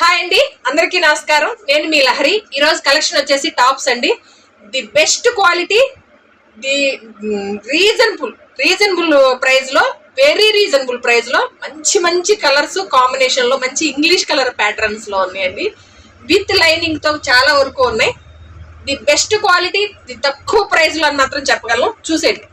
Hi అండి అందరికీ నమస్కారం. నేను మీ లహరి. ఈరోజు కలెక్షన్ వచ్చేసి టాప్స్ అండి. The best quality the reasonable reasonable ప్రైస్లో వెరీ రీజనబుల్ ప్రైస్లో మంచి మంచి కలర్స్ కాంబినేషన్లో మంచి ఇంగ్లీష్ కలర్ ప్యాటర్న్స్లో ఉన్నాయండి. విత్ లైనింగ్తో చాలా వరకు ఉన్నాయి. ది బెస్ట్ క్వాలిటీ ది తక్కువ ప్రైజ్లో అని మాత్రం చెప్పగలను. చూసేయండి.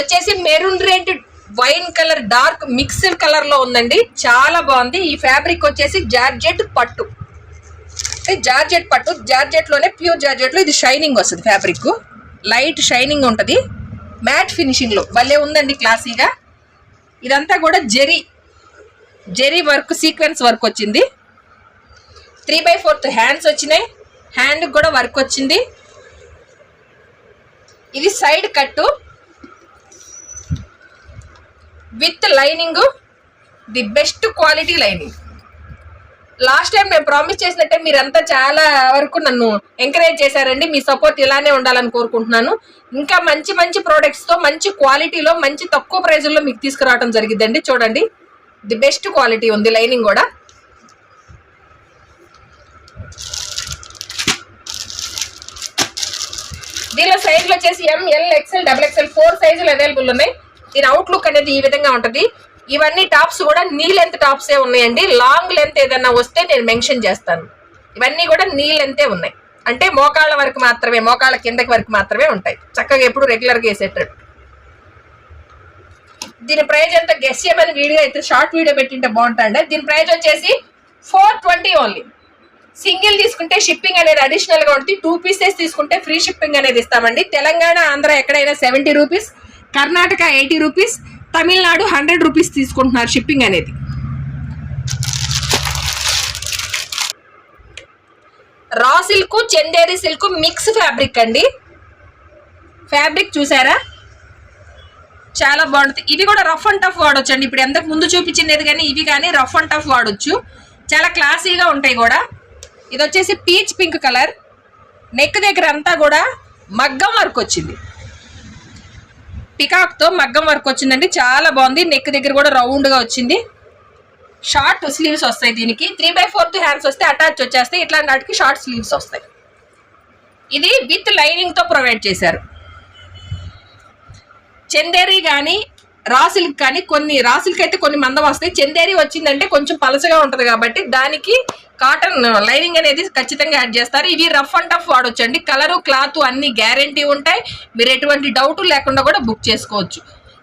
వచ్చేసి maroon red wine colour dark mixed కలర్లో ఉందండి. చాలా బాగుంది. ఈ ఫ్యాబ్రిక్ వచ్చేసి జార్జెట్ పట్టు. జార్జెట్ పట్టు. జార్జెట్లోనే ప్యూర్ జార్జెట్లో ఇది షైనింగ్ వస్తుంది ఫ్యాబ్రిక్. లైట్ షైనింగ్ ఉంటుంది. మ్యాట్ ఫినిషింగ్లో భలే ఉందండి క్లాసీగా. ఇదంతా కూడా zari zari work sequence work వచ్చింది. త్రీ బై ఫోర్త్ హ్యాండ్స్ వచ్చినాయి. హ్యాండ్కి కూడా వర్క్ వచ్చింది. ఇది side cut. With lining the best quality lining. Last time నేను ప్రామిస్ చేసినట్టే మీరంతా చాలా వరకు నన్ను ఎంకరేజ్ చేశారండి. మీ సపోర్ట్ ఇలానే ఉండాలని కోరుకుంటున్నాను. ఇంకా మంచి మంచి ప్రోడక్ట్స్తో మంచి క్వాలిటీలో మంచి తక్కువ ప్రైజుల్లో మీకు తీసుకురావడం జరిగిందండి చూడండి ది బెస్ట్ క్వాలిటీ ఉంది లైనింగ్ కూడా. దీనిలో సైజులు వచ్చేసి ML XL double XL four సైజులు అవైలబుల్ ఉన్నాయి. దీని అవుట్లుక్ అనేది ఈ విధంగా ఉంటుంది. ఇవన్నీ టాప్స్ కూడా నీ లెంత్ టాప్సే ఉన్నాయండి. లాంగ్ లెంత్ ఏదన్నా వస్తే నేను మెన్షన్ చేస్తాను. ఇవన్నీ కూడా నీ లెంతే ఉన్నాయి. అంటే మోకాళ్ళ వరకు మాత్రమే మోకాళ్ళ కిందకి వరకు మాత్రమే ఉంటాయి. చక్కగా ఎప్పుడు రెగ్యులర్గా వేసేటట్టు. దీని ప్రైజ్ ఎంత? గెస్ చేయమని వీడియో అయితే షార్ట్ వీడియో పెట్టింటే బాగుంటుంది దీని ప్రైజ్ వచ్చేసి ఫోర్ ట్వంటీ ఓన్లీ సింగిల్ తీసుకుంటే షిప్పింగ్ అనేది అడిషనల్గా ఉంటుంది. టూ పీసెస్ తీసుకుంటే ఫ్రీ షిప్పింగ్ అనేది ఇస్తామండి. తెలంగాణ ఆంధ్ర ఎక్కడైనా seventy rupees Karnataka eighty rupees Tamil Nadu hundred rupees తీసుకుంటున్నారు షిప్పింగ్ అనేది. Raw silk Chanderi silk mix fabric అండి. ఫ్యాబ్రిక్ చూసారా? చాలా బాగుంటుంది. ఇవి కూడా రఫ్ అండ్ టఫ్ వాడచ్చు అండి ఇప్పుడు ఎంతకు ముందు చూపించినది కానీ ఇవి కానీ రఫ్ అండ్ టఫ్ వాడచ్చు. చాలా క్లాసీగా ఉంటాయి కూడా. ఇది వచ్చేసి పీచ్ పింక్ కలర్. నెక్ దగ్గర అంతా కూడా మగ్గం వర్క్ వచ్చింది. పికాక్తో మగ్గం వర్క్ వచ్చిందండి. చాలా బాగుంది. నెక్ దగ్గర కూడా రౌండ్గా వచ్చింది. షార్ట్ స్లీవ్స్ వస్తాయి దీనికి. త్రీ బై ఫోర్త్ హ్యాండ్స్ వస్తే అటాచ్ వచ్చేస్తాయి. ఇట్లాంటి వాటికి షార్ట్ స్లీవ్స్ వస్తాయి. ఇది విత్ లైనింగ్తో ప్రొవైడ్ చేశారు. చందేరి కానీ రాసులకు కానీ కొన్ని రాసిల్క్ అయితే కొన్ని మందం వస్తాయి. చందేరి వచ్చిందంటే కొంచెం పలచగా ఉంటుంది కాబట్టి దానికి కాటన్ లైనింగ్ అనేది ఖచ్చితంగా యాడ్ చేస్తారు. ఇవి రఫ్ అండ్ టఫ్ వాడొచ్చండి. కలరు క్లాత్ అన్ని గ్యారంటీ ఉంటాయి. మీరు ఎటువంటి డౌట్ లేకుండా కూడా బుక్ చేసుకోవచ్చు.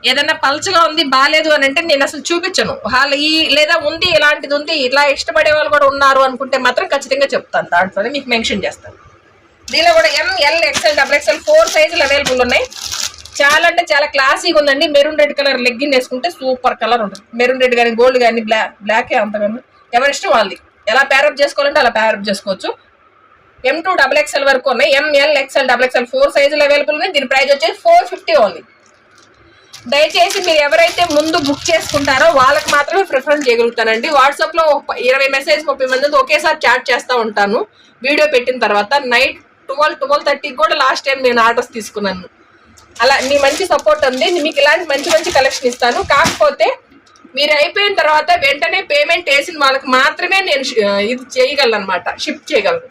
ఏదైనా పలచగా ఉంది బాగాలేదు అని అంటే నేను అసలు చూపించను. వాళ్ళు ఈ లేదా ఉంది ఇలాంటిది ఉంది ఇలా ఇష్టపడే వాళ్ళు కూడా ఉన్నారు అనుకుంటే మాత్రం ఖచ్చితంగా చెప్తాను. దాంట్లోనే మీకు మెన్షన్ చేస్తాను. దీనిలో కూడా ML XL double XL four సైజులు అవైలబుల్ ఉన్నాయి. చాలా అంటే చాలా క్లాసీగా ఉందండి. మెరూన్ రెడ్ కలర్ లెగ్గిన్ వేసుకుంటే సూపర్ కలర్ ఉంటుంది. మెరూన్ రెడ్ కానీ గోల్డ్ కానీ బ్లాక్ బ్లాకే అంతగాను ఎవరి ఇష్టం వాళ్ళది. ఎలా ప్యారప్ చేసుకోవాలంటే అలా ప్యారప్ చేసుకోవచ్చు. ఎం టూ డబుల్ ఎక్స్ఎల్ వరకు ఉన్నాయి. ML XL double XL four సైజులు అవైలబుల్ ఉన్నాయి. దీని ప్రైస్ వచ్చేసి ఫోర్ ఫిఫ్టీ ఓన్లీ దయచేసి మీరు ఎవరైతే ముందు బుక్ చేసుకుంటారో వాళ్ళకి మాత్రమే ప్రిఫరెన్స్ చేయగలుగుతానండి. వాట్సాప్లో ఒక ఇరవై మెసేజ్ ముప్పై మంది ఒకేసారి చాట్ చేస్తూ ఉంటాను. వీడియో పెట్టిన తర్వాత నైట్ ట్వెల్వ్ ట్వెల్వ్ థర్టీకి కూడా లాస్ట్ టైం నేను ఆర్డర్స్ తీసుకున్నాను. అలా మీ మంచి సపోర్ట్ ఉంది. మీకు ఇలాంటి మంచి మంచి కలెక్షన్ ఇస్తాను. కాకపోతే మీరు అయిపోయిన తర్వాత వెంటనే పేమెంట్ వేసిన వాళ్ళకి మాత్రమే నేను ఇది చేయగలను అనమాట షిఫ్ట్ చేయగలను.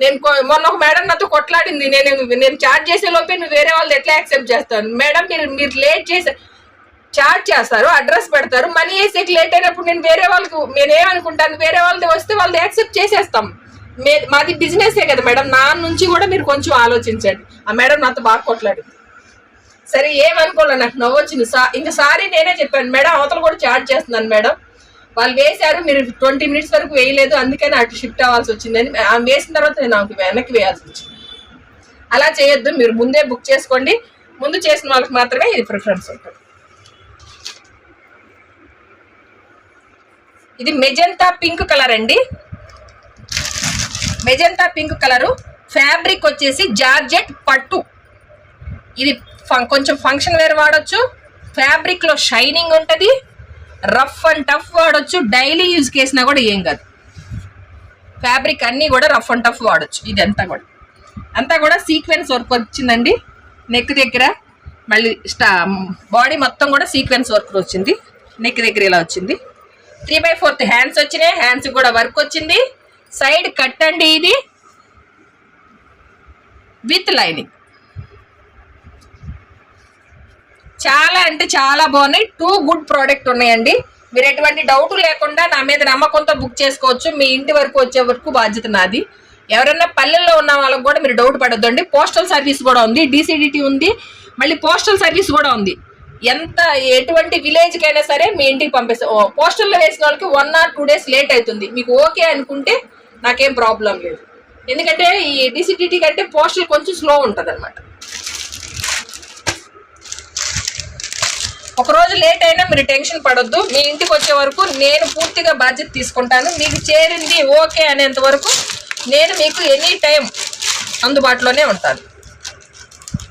నేను కొ- మొన్న ఒక మేడం నాతో కొట్లాడింది. నేను నేను చార్జ్ చేసే లోపే నువ్వు వేరే వాళ్ళది ఎట్లా యాక్సెప్ట్ చేస్తాను మేడం మీరు మీరు లేట్ చేసే చార్జ్ చేస్తారు అడ్రస్ పెడతారు. మనీ వేసేకి లేట్ అయినప్పుడు నేను వేరే వాళ్ళకి నేను ఏమనుకుంటాను? వేరే వాళ్ళది వస్తే వాళ్ళది యాక్సెప్ట్ చేసేస్తాం. మే మాది బిజినెసే కదా మేడం నా నుంచి కూడా మీరు కొంచెం ఆలోచించండి. ఆ మేడం నాతో బాగా కొట్లాడింది. సరే ఏమనుకోలే నాకు నవ్వు వచ్చింది సా ఇంకా సారీ నేనే చెప్పాను. మేడం అవతల కూడా చార్జ్ చేస్తున్నాను మేడం. వాళ్ళు వేశారు మీరు ట్వంటీ మినిట్స్ వరకు వేయలేదు అందుకని అటు షిఫ్ట్ అవ్వాల్సి వచ్చిందని. వేసిన తర్వాత నేను నాకు వెనక్కి వేయాల్సి వచ్చింది. అలా చేయొద్దు మీరు ముందే బుక్ చేసుకోండి. ముందు చేసిన వాళ్ళకి మాత్రమే ఇది ప్రిఫరెన్స్ ఉంటుంది. ఇది మెజంతా పింక్ కలర్ అండి. Magenta pink colour. ఫ్యాబ్రిక్ వచ్చేసి జార్జెట్ పట్టు. ఇది కొంచెం ఫంక్షన్ వేర్ వాడొచ్చు. ఫ్యాబ్రిక్లో షైనింగ్ ఉంటుంది. రఫ్ అండ్ టఫ్ వాడొచ్చు. డైలీ యూజ్ చేసినా కూడా ఏం కాదు. ఫ్యాబ్రిక్ అన్నీ కూడా రఫ్ అండ్ టఫ్ వాడొచ్చు. అంతా కూడా. అంతా కూడా సీక్వెన్స్ వర్క్ వచ్చిందండి. నెక్ దగ్గర. మళ్ళీ స్టా బాడీ మొత్తం కూడా సీక్వెన్స్ వర్క్ వచ్చింది. నెక్ దగ్గర ఇలా వచ్చింది. త్రీ బై ఫోర్త్ హ్యాండ్స్ వచ్చినాయి. హ్యాండ్స్ కూడా వర్క్ వచ్చింది. సైడ్ కట్ అండి ఇది. With lining. చాలా అంటే చాలా బాగున్నాయి. టూ గుడ్ ప్రోడక్ట్ ఉన్నాయండి. మీరు ఎటువంటి డౌట్ లేకుండా నా మీద నమ్మకంతో బుక్ చేసుకోవచ్చు. మీ ఇంటి వరకు వచ్చే వరకు బాధ్యత నాది. ఎవరైనా పల్లెల్లో ఉన్న వాళ్ళకి కూడా మీరు డౌట్ పడొద్దండి. పోస్టల్ సర్వీస్ కూడా ఉంది. డీసీడిటీ ఉంది. మళ్ళీ పోస్టల్ సర్వీస్ కూడా ఉంది. ఎంత ఎటువంటి విలేజ్కి అయినా సరే మీ ఇంటికి పంపిస్తాం పోస్టల్లో వేసిన వాళ్ళకి one or two days late అవుతుంది. మీకు ఓకే అనుకుంటే నాకేం ప్రాబ్లం లేదు. ఎందుకంటే ఈ డిసిడిటీ కంటే పోస్టల్ కొంచెం స్లో ఉంటుంది అనమాట ఒక రోజు లేట్ అయినా మీరు టెన్షన్ పడొద్దు. మీ ఇంటికి వచ్చే వరకు నేను పూర్తిగా బాధ్యత తీసుకుంటాను. మీకు చేరింది ఓకే అనేంత వరకు నేను మీకు ఎనీ టైం అందుబాటులోనే ఉంటాను.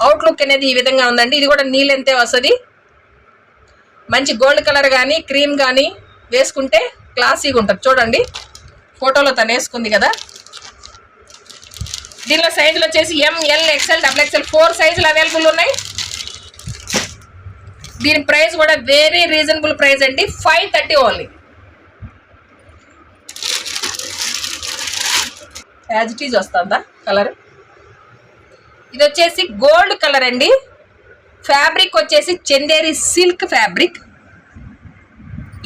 అవుట్లుక్ అనేది ఈ విధంగా ఉందండి. ఇది కూడా నీళ్ళెంతే వస్తుంది. మంచి గోల్డ్ కలర్ కానీ క్రీమ్ కానీ వేసుకుంటే క్లాసీగా ఉంటుంది. చూడండి. ఫోటోలో తను వేసుకుంది కదా. దీనిలో సైజులు వచ్చేసి ML XL double XL four సైజులు అవైలబుల్ ఉన్నాయి. దీని ప్రైస్ కూడా వెరీ రీజనబుల్ ప్రైస్ అండి five thirty only. As it is వస్తుందా కలర్? ఇది వచ్చేసి గోల్డ్ కలర్ అండి. ఫ్యాబ్రిక్ వచ్చేసి చందేరి సిల్క్ ఫ్యాబ్రిక్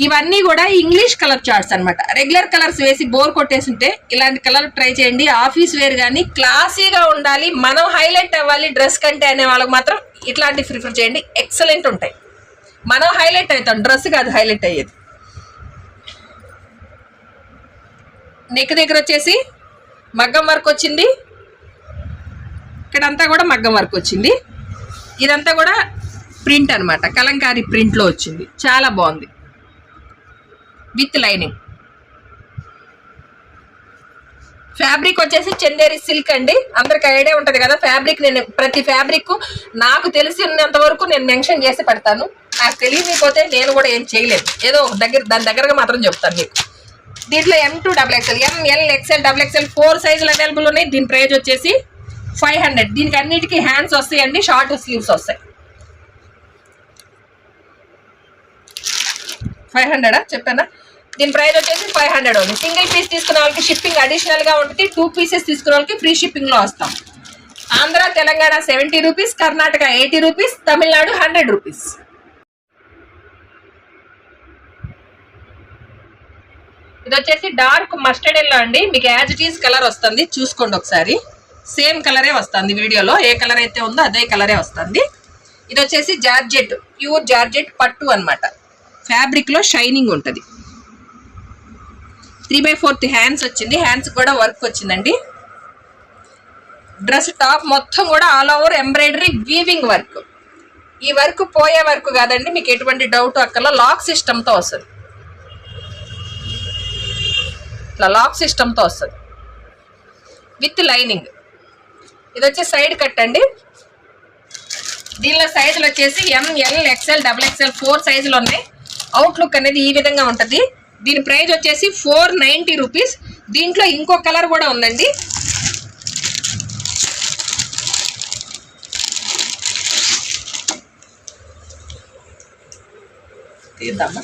ఇవన్నీ కూడా ఇంగ్లీష్ కలర్ చార్ట్స్ అన్నమాట. రెగ్యులర్ కలర్స్ వేసి బోర్ కొట్టేసింటే ఇలాంటి కలర్ ట్రై చేయండి. ఆఫీస్ వేర్ కానీ క్లాసీగా ఉండాలి. మనం హైలైట్ అవ్వాలి డ్రెస్ కంటే అనే వాళ్ళకి మాత్రం ఇట్లాంటివి ప్రిఫర్ చేయండి. ఎక్సలెంట్ ఉంటాయి. మనం హైలైట్ అవుతాం. డ్రెస్ కాదు హైలైట్ అయ్యేది. నెక్ దగ్గర వచ్చేసి మగ్గం వర్క్ వచ్చింది. ఇక్కడంతా కూడా మగ్గం వర్క్ వచ్చింది. ఇదంతా కూడా ప్రింట్ అనమాట కలంకారీ ప్రింట్లో వచ్చింది. చాలా బాగుంది. With lining. ఫ్యాబ్రిక్ వచ్చేసి చందేరి సిల్క్ అండి. అందరికి ఐడియా ఉంటుంది కదా ఫ్యాబ్రిక్ నేను ప్రతి ఫ్యాబ్రిక్ నాకు తెలిసినంత వరకు నేను మెన్షన్ చేసి పెడతాను. నాకు తెలియకపోతే నేను కూడా ఏం చేయలేదు. ఏదో ఒక దగ్గర దాని దగ్గరగా మాత్రం చెప్తాను మీకు. దీంట్లో M two double XL ML XL double XL four సైజులు అవైలబుల్ ఉన్నాయి. దీని ప్రైజ్ వచ్చేసి ఫైవ్ హండ్రెడ్ దీనికి అన్నిటికీ హ్యాండ్స్ వస్తాయండి షార్ట్ స్లీవ్స్ వస్తాయి. ఫైవ్ హండ్రెడా చెప్పానా? దీని ప్రైస్ వచ్చేసి ఫైవ్ హండ్రెడ్ ఉంది. సింగిల్ పీస్ తీసుకున్న వాళ్ళకి షిప్పింగ్ అడిషనల్గా ఉంటుంది. టూ పీసెస్ తీసుకున్న వాళ్ళకి ఫ్రీ షిప్పింగ్లో వస్తాం. Andhra Telangana seventy rupees Karnataka eighty rupees Tamil Nadu hundred rupees ఇది వచ్చేసి డార్క్ మస్టర్డ్ ఎల్లో అండి. మీకు యాజ్ ఇట్ ఈస్ కలర్ వస్తుంది. చూసుకోండి ఒకసారి. సేమ్ కలరే వస్తుంది వీడియోలో. ఏ కలర్ అయితే ఉందో అదే కలరే వస్తుంది. ఇది వచ్చేసి జార్జెట్ ప్యూర్ జార్జెట్ పట్టు అనమాట ఫ్యాబ్రిక్లో షైనింగ్ ఉంటుంది. త్రీ బై ఫోర్త్ హ్యాండ్స్ వచ్చింది. హ్యాండ్స్ కూడా వర్క్ వచ్చిందండి. డ్రెస్ టాప్ మొత్తం కూడా all over embroidery weaving work. ఈ వర్క్ పోయే వర్క్ కాదండి మీకు ఎటువంటి డౌట్ అక్కర్లో లాక్ సిస్టమ్తో వస్తుంది. ఇట్లా లాక్ సిస్టమ్తో వస్తుంది. With lining. ఇది వచ్చి సైడ్ కట్ అండి. దీనిలో సైజులు వచ్చేసి ML XL double XL four సైజులు ఉన్నాయి. అవుట్లుక్ అనేది ఈ విధంగా ఉంటుంది. దీని ప్రైజ్ వచ్చేసి ఫోర్ నైంటీ రూపీస్. దీంట్లో ఇంకో కలర్ కూడా ఉందండి. తీద్దామా?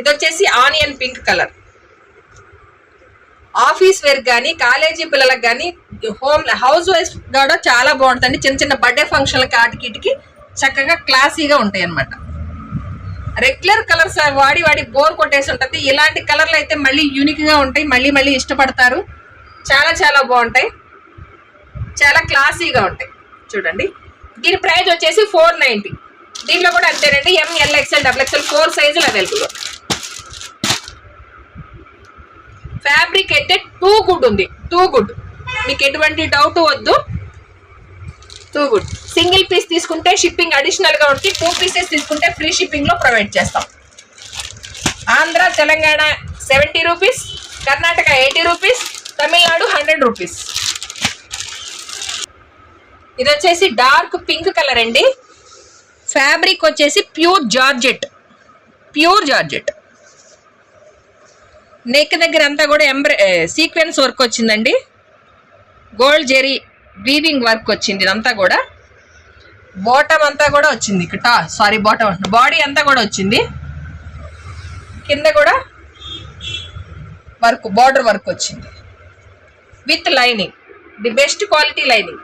ఇది వచ్చేసి onion pink colour. Office wear కానీ కాలేజీ పిల్లలకు కానీ హోమ్ హౌస్ వైఫ్ కూడా చాలా బాగుంటుంది. చిన్న చిన్న బర్త్డే ఫంక్షన్లకి ఆటికి చక్కగా క్లాసీగా ఉంటాయి అన్నమాట రెగ్యులర్ కలర్స్ వాడి వాడి బోర్ కొట్టేసి ఉంటుంది. ఇలాంటి కలర్లు అయితే మళ్ళీ యూనిక్గా ఉంటాయి. మళ్ళీ మళ్ళీ ఇష్టపడతారు. చాలా చాలా బాగుంటాయి. చాలా క్లాసీగా ఉంటాయి. చూడండి. దీని ప్రైస్ వచ్చేసి ఫోర్ నైంటీ దీంట్లో కూడా అంతేనండి. ML XL double XL four సైజులు అవైలబుల్ ఫ్యాబ్రిక్ అయితే టూ గుడ్ ఉంది. టూ గుడ్ మీకు ఎటువంటి డౌట్ వద్దు. టూ గుడ్ సింగిల్ పీస్ తీసుకుంటే షిప్పింగ్ అడిషనల్గా ఉంటే ఉంటుంది. టూ పీసెస్ తీసుకుంటే ఫ్రీ షిప్పింగ్లో ప్రొవైడ్ చేస్తాం. Andhra Telangana seventy rupees Karnataka eighty rupees Tamil Nadu hundred rupees. ఇది వచ్చేసి డార్క్ పింక్ కలర్ అండి. ఫ్యాబ్రిక్ వచ్చేసి pure georgette. Pure georgette. Neck దగ్గర అంతా కూడా ఎంబ్ర సీక్వెన్స్ వర్క్ వచ్చిందండి. గోల్డ్ జెరీ వీవింగ్ వర్క్ వచ్చింది ఇదంతా కూడా. బాటమ్ అంతా కూడా వచ్చింది. ఇక్కడ సారీ బాటమ్ బాడీ అంతా కూడా వచ్చింది. కింద కూడా వర్క్ బార్డర్ వర్క్ వచ్చింది. With lining the best quality lining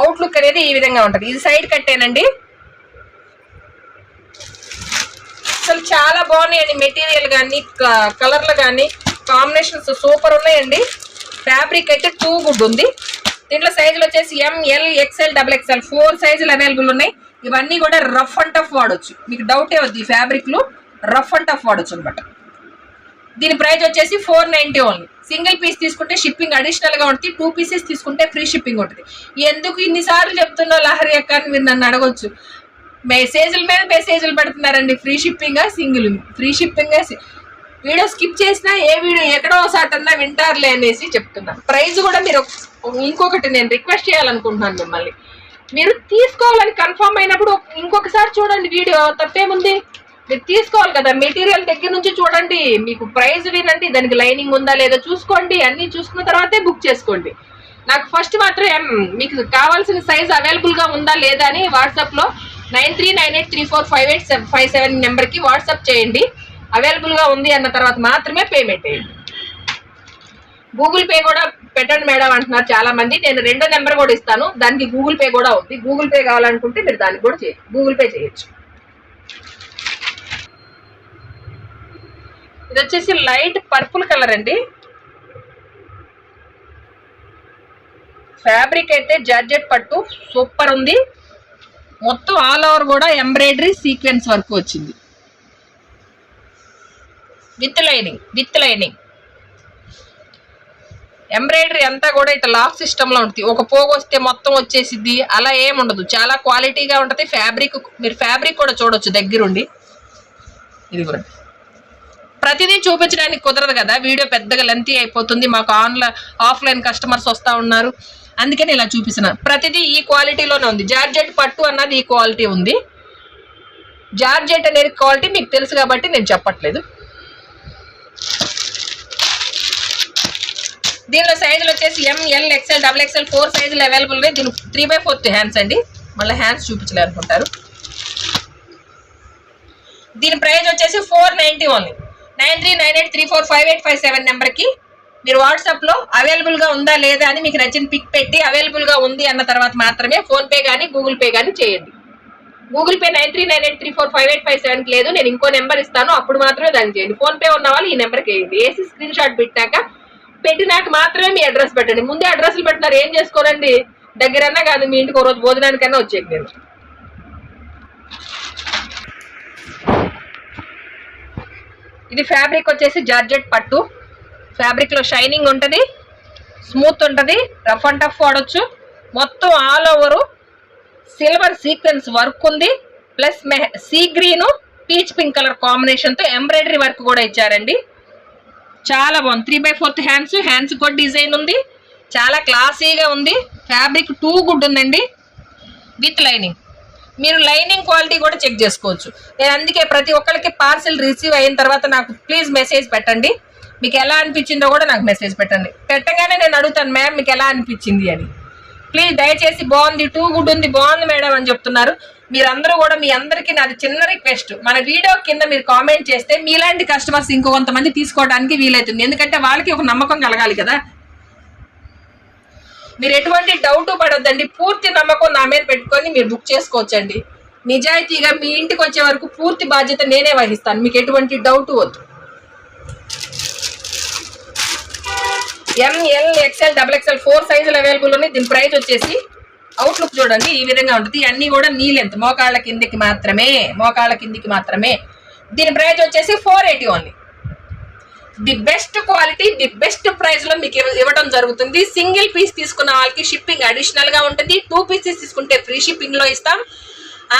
outlook అనేది ఈ విధంగా ఉంటుంది. ఇది సైడ్ కట్టేనండి అసలు చాలా బాగున్నాయండి మెటీరియల్ కానీ కలర్లు కానీ కాంబినేషన్స్ సూపర్ ఉన్నాయండి. ఫ్యాబ్రిక్ అయితే టూ గుడ్ ఉంది. దీంట్లో సైజులు వచ్చేసి M L XL double XL four సైజులు అవైలబుల్ ఉన్నాయి. ఇవన్నీ కూడా రఫ్ అండ్ టఫ్ వాడొచ్చు. మీకు డౌటే వద్దు ఈ ఫ్యాబ్రిక్లు రఫ్ అండ్ టఫ్ వాడొచ్చు అనమాట దీని ప్రైస్ వచ్చేసి four ninety only single piece తీసుకుంటే షిప్పింగ్ అడిషనల్గా ఉంటుంది. టూ పీసెస్ తీసుకుంటే ఫ్రీ షిప్పింగ్ ఉంటుంది. ఎందుకు ఇన్నిసార్లు చెప్తున్నా లహరి అక్క అని మీరు నన్ను అడగొచ్చు. మెసేజ్ల మీద మెసేజ్లు పెడుతున్నారండి. Free shipping single free shipping video skip చేసినా ఏ వీడియో ఎక్కడో ఒకసారి అన్నా వింటారులే అనేసి చెప్తున్నా. ప్రైజ్ కూడా మీరు ఇంకొకటి నేను రిక్వెస్ట్ చేయాలనుకుంటున్నాను మిమ్మల్ని. మీరు తీసుకోవాలని కన్ఫర్మ్ అయినప్పుడు ఇంకొకసారి చూడండి వీడియో. తప్పేముంది? మీరు తీసుకోవాలి కదా. మెటీరియల్ దగ్గర నుంచి చూడండి. మీకు ప్రైస్ వినండి. దానికి లైనింగ్ ఉందా లేదా చూసుకోండి. అన్నీ చూసుకున్న తర్వాతే బుక్ చేసుకోండి. నాకు ఫస్ట్ మాత్రం మీకు కావాల్సిన సైజ్ అవైలబుల్గా ఉందా లేదా అని వాట్సాప్లో nine three nine eight three four five eight five seven నెంబర్కి వాట్సాప్ చేయండి. అవైలబుల్గా ఉంది అన్న తర్వాత మాత్రమే పేమెంట్ చేయండి. గూగుల్ పే కూడా పెట్టండి మేడం అంటున్నారు చాలా మంది నేను రెండో నెంబర్ కూడా ఇస్తాను. దానికి గూగుల్ పే కూడా ఉంది. గూగుల్ పే కావాలనుకుంటే మీరు దానికి కూడా చేయ గూగుల్ పే చేయొచ్చు. ఇది వచ్చేసి లైట్ పర్పుల్ కలర్ అండి. ఫ్యాబ్రిక్ అయితే జార్జెట్ పట్టు. సూపర్ ఉంది. మొత్తం ఆల్ ఓవర్ కూడా ఎంబ్రాయిడరీ సీక్వెన్స్ వర్క్ వచ్చింది. With lining with lining embroidery అంతా కూడా ఇట్లా లాక్ సిస్టంలో ఉంటుంది. ఒక పోగు వస్తే మొత్తం వచ్చేసిద్ది. అలా ఏముండదు చాలా క్వాలిటీగా ఉంటుంది. ఫ్యాబ్రిక్ మీరు ఫ్యాబ్రిక్ కూడా చూడొచ్చు దగ్గరుండి. ఇది కూడా. ప్రతిదీ చూపించడానికి కుదరదు కదా. వీడియో పెద్దగా లెంతీ అయిపోతుంది. మాకు ఆన్లైన్ ఆఫ్లైన్ కస్టమర్స్ వస్తూ ఉన్నారు. అందుకని ఇలా చూపిస్తున్నాను ప్రతిదీ ఈ క్వాలిటీలోనే ఉంది. జార్జెట్ పట్టు అన్నది ఈ క్వాలిటీ ఉంది. జార్జెట్ అనేది క్వాలిటీ మీకు తెలుసు కాబట్టి నేను చెప్పట్లేదు. దీనిలో సైజులు వచ్చేసి M L XL double XL four సైజులు అవైలబుల్ ఉన్నాయి. దీని త్రీ బై ఫోర్త్ హ్యాండ్స్ అండి. మళ్ళీ హ్యాండ్స్ చూపించలే అనుకుంటారు దీని ప్రైజ్ వచ్చేసి four ninety only nine three nine eight three four five eight five seven నెంబర్కి మీరు వాట్సాప్లో అవైలబుల్గా ఉందా లేదా అని మీకు నచ్చిన పిక్ పెట్టి అవైలబుల్గా ఉంది అన్న తర్వాత మాత్రమే ఫోన్పే కానీ గూగుల్ పే కానీ చేయండి. Google pay nine three nine eight three four five eight five సెవెన్కి లేదు. నేను ఇంకో నెంబర్ ఇస్తాను. అప్పుడు మాత్రమే దాన్ని చేయండి. ఫోన్పే ఉన్న వాళ్ళు ఈ నెంబర్కి వేయండి. వేసి స్క్రీన్ షాట్ పెట్టాక పెట్టినాక మాత్రమే మీ అడ్రస్ పెట్టండి. ముందే అడ్రస్లు పెట్టినారు. ఏం చేసుకోరండి? దగ్గరన్నా కాదు మీ ఇంటికి ఒక రోజు భోజనానికన్నా వచ్చేది నేను ఇది ఫ్యాబ్రిక్ వచ్చేసి జార్జెట్ పట్టు. ఫ్యాబ్రిక్లో షైనింగ్ ఉంటుంది. స్మూత్ ఉంటుంది. రఫ్ అండ్ టఫ్ వాడచ్చు. మొత్తం all over silver sequence work ఉంది. ప్లస్ మెహ see green peach pink colour కాంబినేషన్తో ఎంబ్రాయిడరీ వర్క్ కూడా ఇచ్చారండి. చాలా బాగుంది. Three by fourth hands hands కూడా డిజైన్ ఉంది. చాలా క్లాసీగా ఉంది. ఫ్యాబ్రిక్ టూ గుడ్ ఉందండి. With lining. మీరు లైనింగ్ క్వాలిటీ కూడా చెక్ చేసుకోవచ్చు. నేను అందుకే ప్రతి ఒక్కరికి పార్సిల్ రిసీవ్ అయిన తర్వాత నాకు ప్లీజ్ మెసేజ్ పెట్టండి. మీకు ఎలా అనిపించిందో కూడా నాకు మెసేజ్ పెట్టండి. పెట్టగానే నేను అడుగుతాను మ్యామ్ మీకు ఎలా అనిపించింది? అని. ప్లీజ్ దయచేసి బాగుంది టూ గుడ్ ఉంది బాగుంది మేడం అని చెప్తున్నారు. మీరందరూ కూడా మీ అందరికీ నాది చిన్న రిక్వెస్ట్. మన వీడియో కింద మీరు కామెంట్ చేస్తే మీలాంటి కస్టమర్స్ ఇంకొంతమంది తీసుకోవడానికి వీలవుతుంది ఎందుకంటే వాళ్ళకి ఒక నమ్మకం కలగాలి కదా. మీరు ఎటువంటి డౌట్ పడొద్దండి. పూర్తి నమ్మకం నా మీద పెట్టుకొని మీరు బుక్ చేసుకోవచ్చండి. నిజాయితీగా మీ ఇంటికి వచ్చే వరకు పూర్తి బాధ్యత నేనే వహిస్తాను. మీకు ఎటువంటి డౌట్ వద్దు. M L XL double XL four సైజులు అవైలబుల్ ఉన్నాయి. దీని ప్రైస్ వచ్చేసి అవుట్లుక్ చూడండి. ఈ విధంగా ఉంటుంది. అన్నీ కూడా నీ లెంత్ మోకాళ్ళ కిందికి మాత్రమే. మోకాళ్ళ కిందికి మాత్రమే. దీని ప్రైస్ వచ్చేసి four eighty only the best quality the best ప్రైస్లో మీకు ఇవ్వడం జరుగుతుంది. సింగిల్ పీస్ తీసుకున్న వాళ్ళకి షిప్పింగ్ అడిషనల్గా ఉంటుంది. టూ పీసెస్ తీసుకుంటే ఫ్రీ షిప్పింగ్లో ఇస్తాం.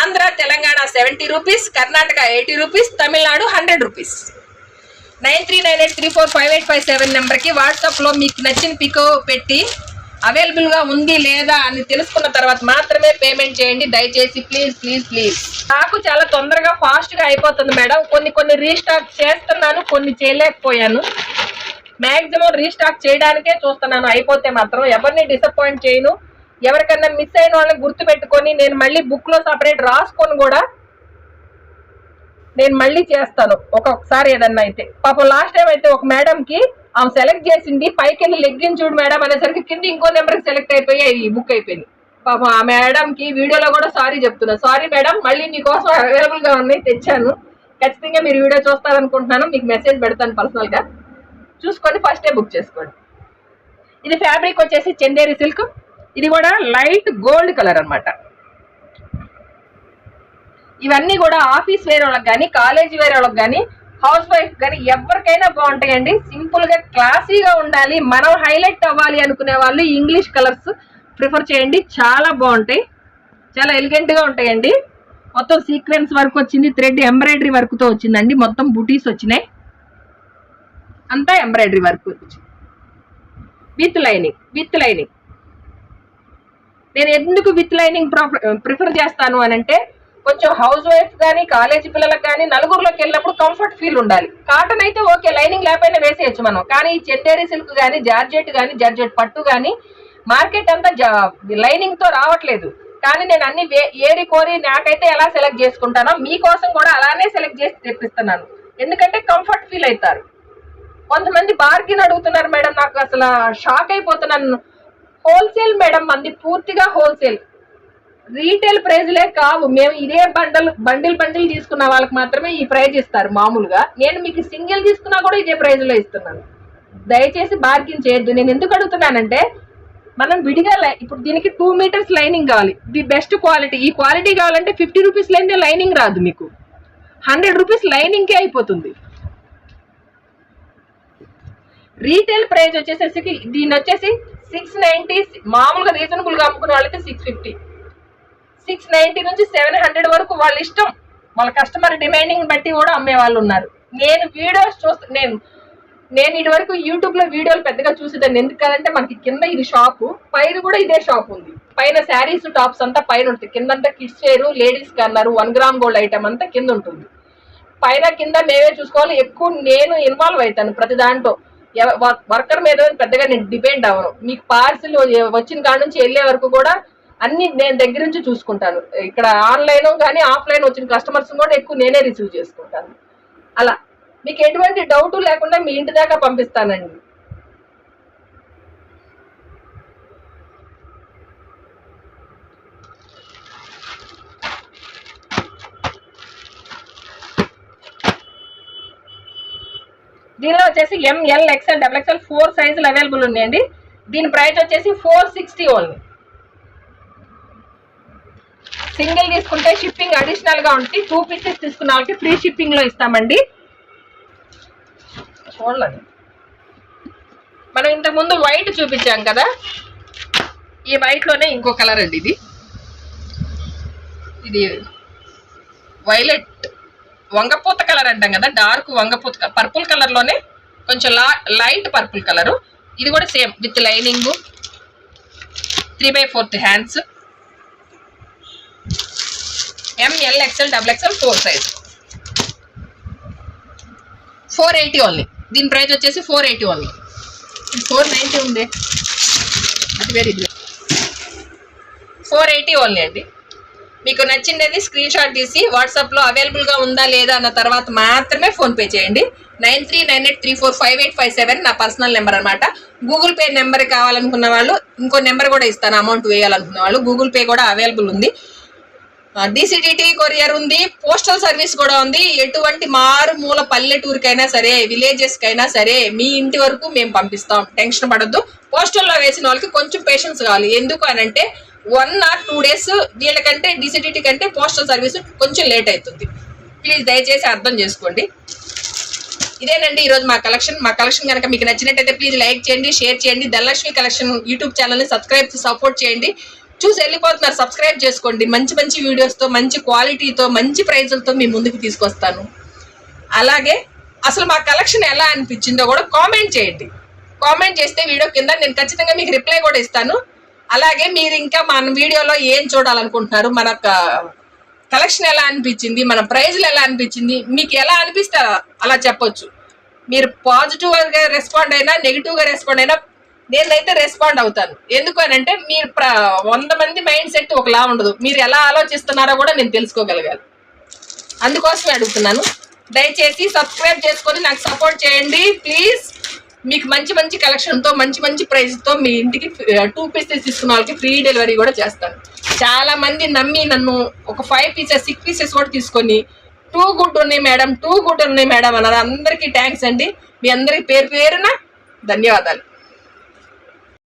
Andhra Telangana seventy rupees Karnataka eighty rupees Tamil Nadu hundred rupees nine three nine eight three four five eight five seven నెంబర్కి వాట్సాప్లో మీకు నచ్చిన పికో పెట్టి అవైలబుల్గా ఉంది లేదా అని తెలుసుకున్న తర్వాత మాత్రమే పేమెంట్ చేయండి. దయచేసి ప్లీజ్ ప్లీజ్ ప్లీజ్ నాకు చాలా తొందరగా ఫాస్ట్గా అయిపోతుంది మేడం. కొన్ని కొన్ని రీస్టాక్ చేస్తున్నాను కొన్ని చేయలేకపోయాను. మ్యాక్సిమం రీస్టాక్ చేయడానికే చూస్తున్నాను. అయిపోతే మాత్రం ఎవరిని డిసప్పాయింట్ చేయను. ఎవరికన్నా మిస్ అయిన వాళ్ళని గుర్తు పెట్టుకొని నేను మళ్ళీ బుక్లో సపరేట్ రాసుకొని కూడా నేను మళ్ళీ చేస్తాను. ఒక్కొక్కసారి ఏదన్నా అయితే. పాపం లాస్ట్ టైం అయితే ఒక మేడంకి ఆమె సెలెక్ట్ చేసింది. పైకి వెళ్ళి లెగ్గిన్ చూడు మేడం అనేసరికి కింద ఇంకో నెంబర్ సెలెక్ట్ అయిపోయి ఈ బుక్ అయిపోయింది. పాపం ఆ మేడం కి వీడియోలో కూడా సారీ చెప్తున్నా. సారీ మేడం మళ్ళీ మీకోసం అవైలబుల్గా ఉన్నాయి తెచ్చాను. ఖచ్చితంగా మీరు వీడియో చూస్తారనుకుంటున్నాను. మీకు మెసేజ్ పెడతాను పర్సనల్గా. చూసుకొని ఫస్టే బుక్ చేసుకోండి. ఇది ఫ్యాబ్రిక్ వచ్చేసి చందేరి సిల్క్ ఇది కూడా లైట్ గోల్డ్ కలర్ అనమాట ఇవన్నీ కూడా ఆఫీస్ వేర్ వాళ్ళకి కానీ కాలేజ్ వేర్ వాళ్ళకి కానీ హౌస్ వైఫ్ కానీ ఎవరికైనా బాగుంటాయండి. సింపుల్గా క్లాసీగా ఉండాలి. మనం హైలైట్ అవ్వాలి అనుకునే వాళ్ళు ఇంగ్లీష్ కలర్స్ ప్రిఫర్ చేయండి. చాలా బాగుంటాయి. చాలా ఎలిగెంట్గా ఉంటాయండి. మొత్తం సీక్వెన్స్ వర్క్ వచ్చింది. థ్రెడ్ ఎంబ్రాయిడరీ వర్క్తో వచ్చిందండి. మొత్తం బుటీస్ వచ్చినాయి. అంతా embroidery work. With lining with lining. నేను ఎందుకు విత్ లైనింగ్ ప్రిఫర్ చేస్తాను అని అంటే కొంచెం హౌస్ వైఫ్ కానీ కాలేజీ పిల్లలకు కానీ నలుగురులోకి వెళ్ళినప్పుడు కంఫర్ట్ ఫీల్ ఉండాలి. కాటన్ అయితే ఓకే లైనింగ్ లేకపోయినా వేసేయచ్చు మనం. కానీ ఈ చందేరి సిల్క్ కానీ జార్జెట్ కానీ జార్జెట్ పట్టు కానీ మార్కెట్ అంతా లైనింగ్తో రావట్లేదు. కానీ నేను అన్ని వే- ఏరి కోరి నాకైతే ఎలా సెలెక్ట్ చేసుకుంటానో మీకోసం కూడా అలానే సెలెక్ట్ చేసి తెప్పిస్తున్నాను. ఎందుకంటే కంఫర్ట్ ఫీల్ అవుతారు కొంతమంది బార్గిన్ అడుగుతున్నారు మేడం నాకు అసలు షాక్ అయిపోతున్నాను. హోల్సేల్ మేడం మంది పూర్తిగా హోల్సేల్. రీటైల్ ప్రైజ్లే కావు. మేము ఇదే బండల్ బండిల్ బండిల్ తీసుకున్న వాళ్ళకి మాత్రమే ఈ ప్రైజ్ ఇస్తారు మామూలుగా. నేను మీకు సింగిల్ తీసుకున్నా కూడా ఇదే ప్రైజ్లో ఇస్తున్నాను. దయచేసి బార్కింగ్ చేయొద్దు. నేను ఎందుకు అడుగుతున్నానంటే మనం విడిగా ఇప్పుడు దీనికి టూ మీటర్స్ లైనింగ్ కావాలి. The best quality. ఈ క్వాలిటీ కావాలంటే ఫిఫ్టీ రూపీస్ లేనిదే లైనింగ్ రాదు మీకు. హండ్రెడ్ రూపీస్ లైనింగ్కే అయిపోతుంది. రీటైల్ ప్రైస్ వచ్చేసేసి దీని వచ్చేసి సిక్స్ నైన్టీ మామూలుగా రీజనబుల్గా అమ్ముకునే వాళ్ళైతే సిక్స్ ఫిఫ్టీ. సిక్స్ నైన్టీ నుంచి సెవెన్ హండ్రెడ్ వరకు వాళ్ళ ఇష్టం. వాళ్ళ కస్టమర్ డిమాండింగ్ బట్టి కూడా అమ్మే వాళ్ళు ఉన్నారు. నేను వీడియోస్ చూస్తా నేను నేను ఇటు వరకు యూట్యూబ్లో వీడియోలు పెద్దగా చూసేదాన్ని. ఎందుకంటే మనకి కింద ఇది షాపు పైన కూడా ఇదే షాప్ ఉంది. పైన శారీస్ టాప్స్ అంతా పైన ఉంటుంది. కింద అంతా కిడ్స్ వేరు లేడీస్ కన్నారు వన్ గ్రామ్ గోల్డ్ ఐటమ్ అంతా కింద ఉంటుంది. పైన కింద మేమే చూసుకోవాలి. ఎక్కువ నేను ఇన్వాల్వ్ అవుతాను ప్రతి దాంట్లో. వర్కర్ మీద పెద్దగా నేను డిపెండ్ అవ్వను. మీకు పార్సిల్ వచ్చిన కాడ నుంచి వెళ్ళే వరకు కూడా అన్ని నేను దగ్గర నుంచి చూసుకుంటాను. ఇక్కడ ఆన్లైన్ కానీ ఆఫ్లైన్ వచ్చిన కస్టమర్స్ కూడా ఎక్కువ నేనే రిసీవ్ చేసుకుంటాను. అలా. మీకు ఎటువంటి డౌట్ లేకుండా మీ ఇంటి దాకా పంపిస్తానండి. దీనిలో వచ్చేసి M L XL double XL four సైజులు అవైలబుల్ ఉన్నాయండి. దీని ప్రైస్ వచ్చేసి ఫోర్ సిక్స్టీ ఓన్లీ సింగిల్ తీసుకుంటే షిప్పింగ్ అడిషనల్గా ఉంటుంది టూ పీసెస్ తీసుకున్న వాళ్ళకి ఫ్రీ షిప్పింగ్లో ఇస్తామండి. చూడండి మనం ఇంతకు ముందు వైట్ చూపించాం కదా? ఈ వైట్లోనే ఇంకో కలర్ అండి ఇది. ఇది వైలెట్ వంగపూత కలర్ అంటాం కదా? డార్క్ వంగపూత పర్పుల్ కలర్లోనే కొంచెం లా లైట్ పర్పుల్ కలర్ ఇది కూడా same with lining three by fourth hands M L XL double XL four size four eighty only దీని ప్రైస్ వచ్చేసి four eighty only four ninety ఉంది. అది వేరే ఇది ఫోర్ ఎయిటీ ఓన్లీ అండి. మీకు నచ్చింది స్క్రీన్ షాట్ తీసి వాట్సాప్లో అవైలబుల్గా ఉందా లేదా అన్న తర్వాత మాత్రమే ఫోన్పే చేయండి. Nine three nine eight three four five eight five seven నా పర్సనల్ నెంబర్ అనమాట గూగుల్ పే నెంబర్ కావాలనుకున్న వాళ్ళు ఇంకో నెంబర్ కూడా ఇస్తాను. అమౌంట్ వేయాలనుకున్న వాళ్ళు గూగుల్ పే కూడా అవైలబుల్ ఉంది. డిసిడిటి కొరియర్ ఉంది పోస్టల్ సర్వీస్ కూడా ఉంది. ఎటువంటి మారుమూల పల్లెటూరుకైనా సరే విలేజెస్ కైనా సరే మీ ఇంటి వరకు మేము పంపిస్తాం. టెన్షన్ పడద్దు. పోస్టల్లో వేసిన వాళ్ళకి కొంచెం పేషెన్స్ కావాలి. ఎందుకు అని అంటే వన్ ఆర్ టూ డేస్ వీళ్ళకంటే డిసిడిటీ కంటే పోస్టల్ సర్వీస్ కొంచెం లేట్ అవుతుంది ప్లీజ్ దయచేసి అర్థం చేసుకోండి. ఇదేనండి ఈరోజు మా కలెక్షన్. మా కలెక్షన్ కనుక మీకు నచ్చినట్టయితే ప్లీజ్ లైక్ చేయండి షేర్ చేయండి. ధనలక్ష్మి కలెక్షన్ యూట్యూబ్ ఛానల్ని సబ్స్క్రైబ్ సపోర్ట్ చేయండి. చూసి వెళ్ళిపోతున్నారు. సబ్స్క్రైబ్ చేసుకోండి. మంచి మంచి వీడియోస్తో మంచి క్వాలిటీతో మంచి ప్రైజులతో మీ ముందుకు తీసుకొస్తాను. అలాగే అసలు మా కలెక్షన్ ఎలా అనిపించిందో కూడా కామెంట్ చేయండి. కామెంట్ చేస్తే వీడియో కింద నేను ఖచ్చితంగా మీకు రిప్లై కూడా ఇస్తాను. అలాగే మీరు ఇంకా మన వీడియోలో ఏం చూడాలనుకుంటున్నారు? మన కలెక్షన్ ఎలా అనిపించింది? మన ప్రైజ్లు ఎలా అనిపించింది? మీకు ఎలా అనిపిస్తే అలా చెప్పొచ్చు. మీరు పాజిటివ్గా రెస్పాండ్ అయినా నెగిటివ్గా రెస్పాండ్ అయినా నేనైతే రెస్పాండ్ అవుతాను. ఎందుకు అని అంటే మీరు ప్ర- వంద మంది మైండ్ సెట్ ఒకలా ఉండదు. మీరు ఎలా ఆలోచిస్తున్నారో కూడా నేను తెలుసుకోగలగాలి. అందుకోసమే అడుగుతున్నాను. దయచేసి సబ్స్క్రైబ్ చేసుకొని నాకు సపోర్ట్ చేయండి. ప్లీజ్ మీకు మంచి మంచి కలెక్షన్తో మంచి మంచి ప్రైస్తో మీ ఇంటికి టూ పీసెస్ తీసుకున్న వాళ్ళకి ఫ్రీ డెలివరీ కూడా చేస్తాను. చాలా మంది నమ్మి నన్ను ఒక ఫైవ్ పీసెస్ సిక్స్ పీసెస్ కూడా తీసుకొని టూ గుడ్ ఉన్నాయి మేడం టూ గుడ్ ఉన్నాయి మేడం అన్నారు. అందరికీ థ్యాంక్స్ అండి. మీ అందరికి పేరు పేరున ధన్యవాదాలు.